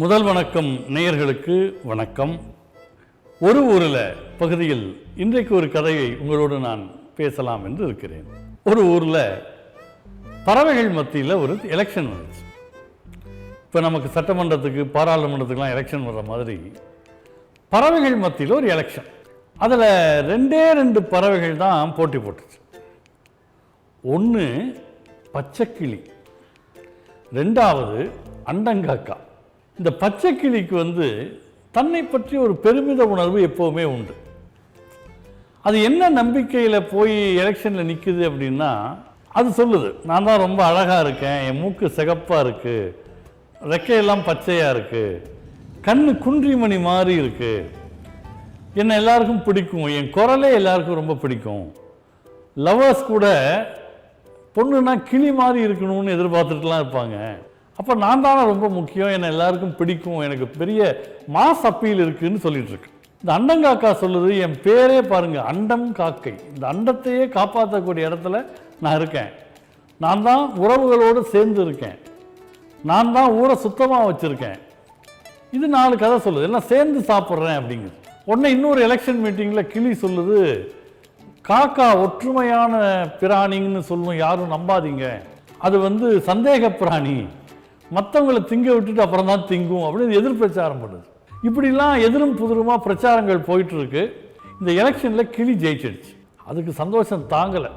முதல் வணக்கம் நேயர்களுக்கு வணக்கம். ஒரு ஊரில் பகுதியில் இன்றைக்கு ஒரு கதையை உங்களோடு நான் பேசலாம் என்று இருக்கிறேன். ஒரு ஊரில் பறவைகள் மத்தியில் ஒரு எலெக்ஷன் வந்துச்சு. இப்போ நமக்கு சட்டமன்றத்துக்கு பாராளுமன்றத்துக்குலாம் எலெக்ஷன் வர்ற மாதிரி பறவைகள் மத்தியில் ஒரு எலெக்ஷன் அதில் ரெண்டே ரெண்டு பறவைகள் தான் போட்டி போட்டுச்சு. ஒன்று பச்சைக்கிளி ரெண்டாவது அண்டங்காக்கா. இந்த பச்சை கிளிக்கு வந்து தன்னை பற்றி ஒரு பெருமித உணர்வு எப்போவுமே உண்டு. அது என்ன நம்பிக்கையில் போய் எலெக்ஷனில் நிற்குது அப்படின்னா அது சொல்லுது. நான் தான் ரொம்ப அழகாக இருக்கேன் என் மூக்கு சிகப்பாக இருக்குது ரெக்கையெல்லாம் பச்சையாக இருக்குது கண்ணு குன்றிமணி மாதிரி இருக்குது என்னை எல்லாருக்கும் பிடிக்கும். என் குரலே எல்லாருக்கும் ரொம்ப பிடிக்கும். லவர்ஸ் கூட பொண்ணுனா கிளி மாதிரி இருக்கணும்னு எதிர்பார்த்துட்டுலாம் இருப்பாங்க. அப்போ நான் தானே ரொம்ப முக்கியம் என்னை எல்லாருக்கும் பிடிக்கும் எனக்கு பெரிய மாஸ் அப்பீல் இருக்குதுன்னு சொல்லிட்டு இருக்கு. இந்த அண்டங்காக்கா சொல்லுது என் பேரே பாருங்கள் அண்டம் காக்கை. இந்த அண்டத்தையே காப்பாற்றக்கூடிய இடத்துல நான் இருக்கேன். நான் தான் உறவுகளோடு சேர்ந்து இருக்கேன். நான் தான் ஊரை சுத்தமாக வச்சுருக்கேன். இது நாலு கதை சொல்லுது. எல்லாம் சேர்ந்து சாப்பிட்றேன் அப்படிங்குது. உடனே இன்னொரு எலெக்ஷன் மீட்டிங்கில் கிளி சொல்லுது காக்கா ஒற்றுமையான பிராணின்னு சொல்லும் யாரும் நம்பாதீங்க. அது வந்து சந்தேக பிராணி. மற்றவங்களை திங்க விட்டுட்டு அப்புறம் தான் திங்கும் அப்படின்னு எதிர் பிரச்சாரம் பண்ணுது. இப்படிலாம் எதிரும் புதிருமா பிரச்சாரங்கள் போயிட்டு இருக்கு இந்த எலெக்ஷனில் கிளி ஜெயிச்சிடுச்சு அதுக்கு சந்தோஷம் தாங்கலை.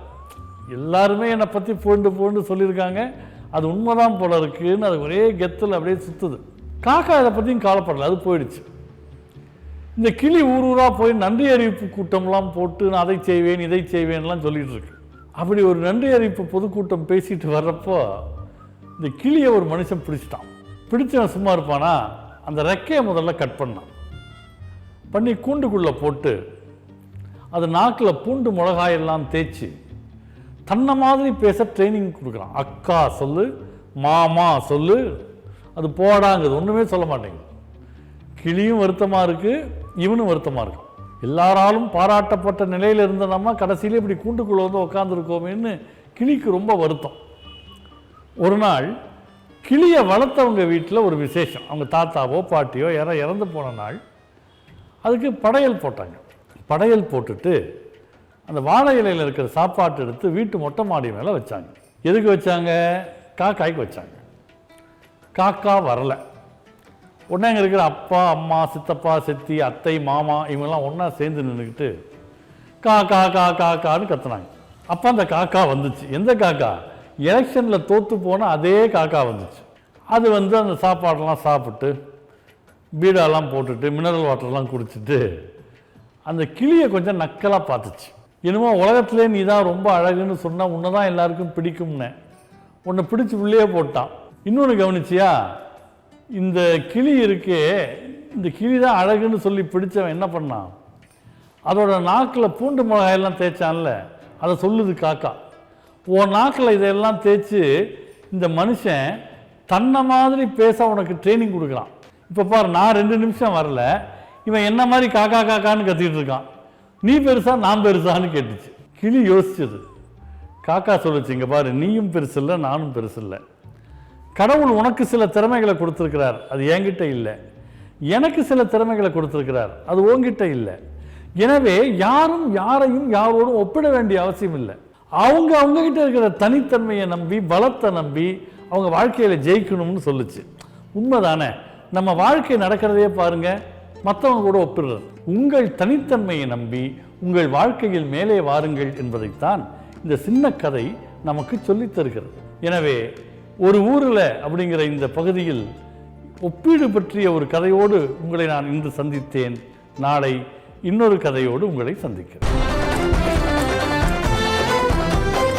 எல்லாருமே என்னை பற்றி போண்டு போண்டு சொல்லியிருக்காங்க. அது உண்மைதான் போல இருக்குன்னு அது ஒரே கெத்தில் அப்படியே சுற்றுது காக்கா இதை பற்றியும் காலப்படலை அது போயிடுச்சு. இந்த கிளி ஊர் ஊராக போய் நன்றி அறிவிப்பு கூட்டம்லாம் போட்டு நான் அதை செய்வேன் இதை செய்வேன்லாம் சொல்லிகிட்டு இருக்கு. அப்படி ஒரு நன்றி அறிவிப்பு பொதுக்கூட்டம் பேசிட்டு வர்றப்போ இந்த கிளியை ஒரு மனுஷன் பிடிச்சிட்டான். பிடிச்சவன் சும்மா இருப்பானா? அந்த ரெக்கையை முதல்ல கட் பண்ணான். பண்ணி கூண்டுக்குள்ளே போட்டு அது நாக்கில் பூண்டு மிளகாயெல்லாம் தேய்ச்சி தன்னை மாதிரி பேச ட்ரைனிங் கொடுக்குறான். அக்கா சொல்லு மாமா சொல்லு அது போடாங்குது ஒன்றுமே சொல்ல மாட்டேங்குது. கிளியும் வருத்தமாக இருக்குது இவனும் வருத்தமாக இருக்கான் எல்லாராலும் பாராட்டப்பட்ட நிலையில் இருந்த நம்ம கடைசியிலே இப்படி கூண்டுக்குள்ளே வந்து உட்காந்துருக்கோமேன்னு கிளிக்கு ரொம்ப வருத்தம். ஒரு நாள் கிளியை வளர்த்தவங்க வீட்டில் ஒரு விசேஷம். அவங்க தாத்தாவோ பாட்டியோ யாரோ இறந்து போன நாள். அதுக்கு படையல் போட்டாங்க. படையல் போட்டுட்டு அந்த வாழை இலையில் இருக்கிற சாப்பாட்டு எடுத்து வீட்டு மொட்டை மாடி மேலே வச்சாங்க. எதுக்கு வச்சாங்க? காக்காய்க்கு வச்சாங்க. காக்கா வரலை. உடனே அங்கே இருக்கிற அப்பா அம்மா சித்தப்பா சித்தி அத்தை மாமா இவங்கெல்லாம் ஒன்றா சேர்ந்து நின்றுக்கிட்டு கா கா கா கா கான்னு கத்துனாங்க. அப்போ அந்த காக்கா வந்துச்சு. எந்த காக்கா? எலெக்ஷனில் தோற்று போன அதே காக்கா வந்துச்சு. அது வந்து அந்த சாப்பாடெல்லாம் சாப்பிட்டு பீடாலாம் போட்டுட்டு மினரல் வாட்டர்லாம் குடிச்சிட்டு அந்த கிளியை கொஞ்சம் நக்கலாக பார்த்துச்சு. என்னமோ உலகத்திலே நீ தான் ரொம்ப அழகுன்னு சொன்னால் உன்னை தான் எல்லாருக்கும் பிடிக்கும்னு. உன்னை பிடிச்சி உள்ளே போட்டான். இன்னொன்று கவனிச்சியா? இந்த கிளி இருக்கே இந்த கிளி தான் அழகுன்னு சொல்லி பிடிச்சவன் என்ன பண்ணான்? அதோட நாக்கில் பூண்டு மிளகாயெல்லாம் தேய்ச்சான்ல அதை சொல்லுது காக்கா. உன் நாக்கில் இதையெல்லாம் தேய்ச்சி இந்த மனுஷன் தன்னை மாதிரி பேச உனக்கு ட்ரைனிங் கொடுக்குறான். இப்போ பாரு நான் ரெண்டு நிமிஷம் வரல. இவன் என்ன மாதிரி காக்கா காக்கான்னு கத்திக்கிட்டு இருக்கான். நீ பெருசா நான் பெருசான்னு கேட்டுச்சு. கிளி யோசிச்சது. காக்கா சொல்லுச்சு இங்கே பாரு நீயும் பெருசு இல்லை நானும் பெருசு இல்லை. கடவுள் உனக்கு சில திறமைகளை கொடுத்துருக்கிறார். அது என்கிட்ட இல்லை. எனக்கு சில திறமைகளை கொடுத்துருக்கிறார். அது உங்ககிட்ட இல்லை. எனவே யாரும் யாரையும் யாரோடும் ஒப்பிட வேண்டிய அவசியம் இல்லை. அவங்க அவங்கக்கிட்ட இருக்கிற தனித்தன்மையை நம்பி பலத்தை நம்பி அவங்க வாழ்க்கையில் ஜெயிக்கணும்னு சொல்லுச்சு. உண்மைதானே? நம்ம வாழ்க்கை நடக்கிறதையே பாருங்க. மற்றவங்க கூட ஒப்பிடுறது. உங்கள் தனித்தன்மையை நம்பி உங்கள் வாழ்க்கையில் மேலே வாருங்கள் என்பதைத்தான் இந்த சின்ன கதை நமக்கு சொல்லித் தருகிறது. எனவே ஒரு ஊரில் அப்படிங்கிற இந்த பகுதியில் ஒப்பீடு பற்றிய ஒரு கதையோடு உங்களை நான் இன்று சந்தித்தேன். நாளை இன்னொரு கதையோடு உங்களை சந்திக்கிறேன்.